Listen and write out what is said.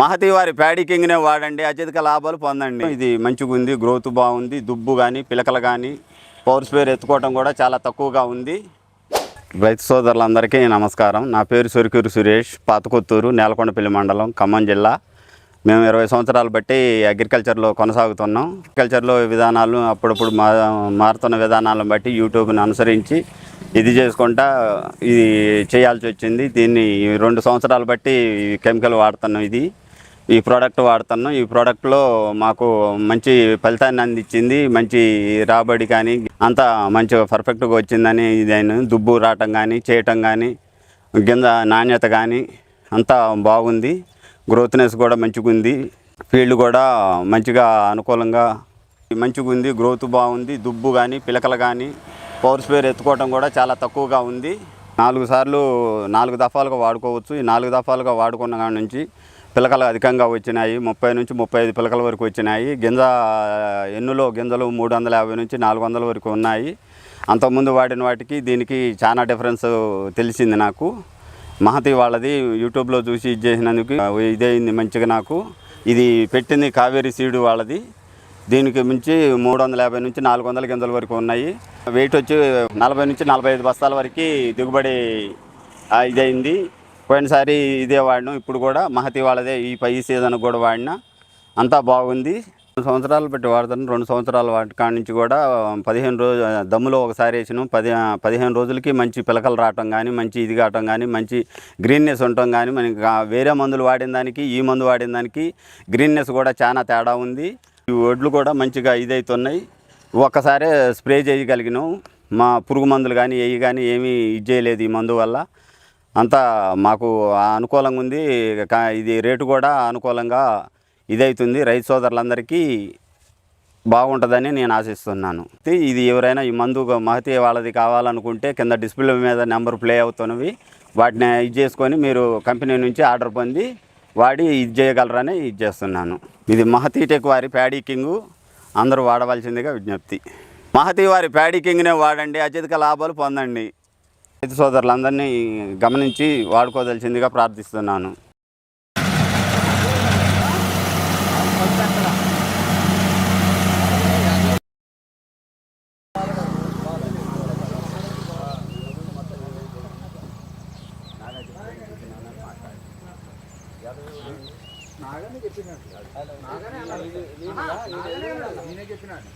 మహతి వారి ప్యాడీ కింగ్నే వాడండి అత్యధిక లాభాలు పొందండి. ఇది మంచిగా ఉంది గ్రోత్ బాగుంది దుబ్బు కానీ పిలకలు కానీ పవర్ స్పేర్ ఎత్తుకోవడం కూడా చాలా తక్కువగా ఉంది. రైతు సోదరులందరికీ నమస్కారం. నా పేరు సురికూరు సురేష్ పాతకొత్తూరు నేలకొండపల్లి మండలం ఖమ్మం జిల్లా. మేము ఇరవై సంవత్సరాలు బట్టి అగ్రికల్చర్లో కొనసాగుతున్నాం. అగ్రికల్చర్లో విధానాలు అప్పుడప్పుడు మా మారుతున్న విధానాలను బట్టి యూట్యూబ్ని అనుసరించి ఇది చేసుకుంటా ఇది చేయాల్సి వచ్చింది. దీన్ని రెండు సంవత్సరాలు బట్టి కెమికల్ వాడుతున్నాం ఇది. ఈ ప్రోడక్ట్ వాడుతున్నాం. ఈ ప్రోడక్ట్లో మాకు మంచి ఫలితాన్ని అందించింది. మంచి రాబడి కానీ అంతా మంచిగా పర్ఫెక్ట్గా వచ్చిందని ఇదైనా దుబ్బు రావటం కానీ చేయటం కానీ కింద నాణ్యత కానీ అంతా బాగుంది. గ్రోత్నెస్ కూడా మంచిగా ఉంది. ఫీల్డ్ కూడా మంచిగా అనుకూలంగా మంచిగా ఉంది. గ్రోత్ బాగుంది. దుబ్బు కానీ పిలకలు కానీ పవర్ స్పేర్ ఎత్తుకోవడం కూడా చాలా తక్కువగా ఉంది. నాలుగు సార్లు నాలుగు దఫాలుగా వాడుకోవచ్చు. ఈ నాలుగు దఫాలుగా వాడుకున్న కాడ నుంచి పిలకలు అధికంగా వచ్చినాయి. ముప్పై నుంచి ముప్పై ఐదు పిలకల వరకు వచ్చినాయి. గింజ ఎన్నులో గింజలు మూడు వందల యాభై నుంచి నాలుగు వందల వరకు ఉన్నాయి. అంతకుముందు వాడిన వాటికి దీనికి చాలా డిఫరెన్స్ తెలిసింది నాకు. మహతి వాళ్ళది యూట్యూబ్లో చూసి ఇది చేసినందుకు ఇదైంది మంచిగా నాకు. ఇది పెట్టింది కావేరీ సీడు వాళ్ళది. దీనికి మించి మూడు వందల యాభై నుంచి నాలుగు వందల గింజల వరకు ఉన్నాయి. వెయిట్ వచ్చి నలభై నుంచి నలభై ఐదు బస్తాల వరకు దిగుబడి ఇదైంది. పోయినసారి ఇదే వాడినాం ఇప్పుడు కూడా మహతి వాళ్ళదే ఈ పై సీజన్ కూడా వాడినా. అంతా బాగుంది. రెండు సంవత్సరాలు పెట్టి వాడతాను రెండు సంవత్సరాల వాటి కాడి నుంచి కూడా పదిహేను రోజు దమ్ములో ఒకసారి వేసినాం. పది పదిహేను రోజులకి మంచి పిలకలు రావటం కానీ మంచి ఇది కావటం కానీ మంచి గ్రీన్నెస్ ఉండటం కానీ మనకి వేరే మందులు వాడిన దానికి ఈ మందు వాడిన దానికి గ్రీన్నెస్ కూడా చాలా తేడా ఉంది. ఈ ఒడ్లు కూడా మంచిగా ఇదైతున్నాయి. ఒక్కసారే స్ప్రే చేయగలిగినాం. మా పురుగు మందులు కానీ ఏవి కానీ ఏమీ ఇది చేయలేదు ఈ మందు వల్ల. అంతా మాకు అనుకూలంగా ఉంది. ఇది రేటు కూడా అనుకూలంగా ఇదైతుంది. రైతు సోదరులందరికీ బాగుంటుందని నేను ఆశిస్తున్నాను. ఇది- ఇది ఎవరైనా ఈ మందు మహతి వాళ్ళది కావాలనుకుంటే కింద డిస్ప్లే మీద నెంబర్ ప్లే అవుతున్నవి వాటిని ఇది చేసుకొని మీరు కంపెనీ నుంచి ఆర్డర్ పొంది వాడి ఇది చేయగలరని ఇది చేస్తున్నాను. ఇది మహతి టెక్ వారి ప్యాడీ కింగు. అందరూ వాడవలసిందిగా విజ్ఞప్తి. మహతి వారి ప్యాడీ కింగ్నే వాడండి. అత్యధిక లాభాలు పొందండి. రైతు సోదరులందరినీ గమనించి వాడుకోదలసిందిగా ప్రార్థిస్తున్నాను. నాగానే చెప్పినట్టు నాగానే నేనే చెప్పినాడు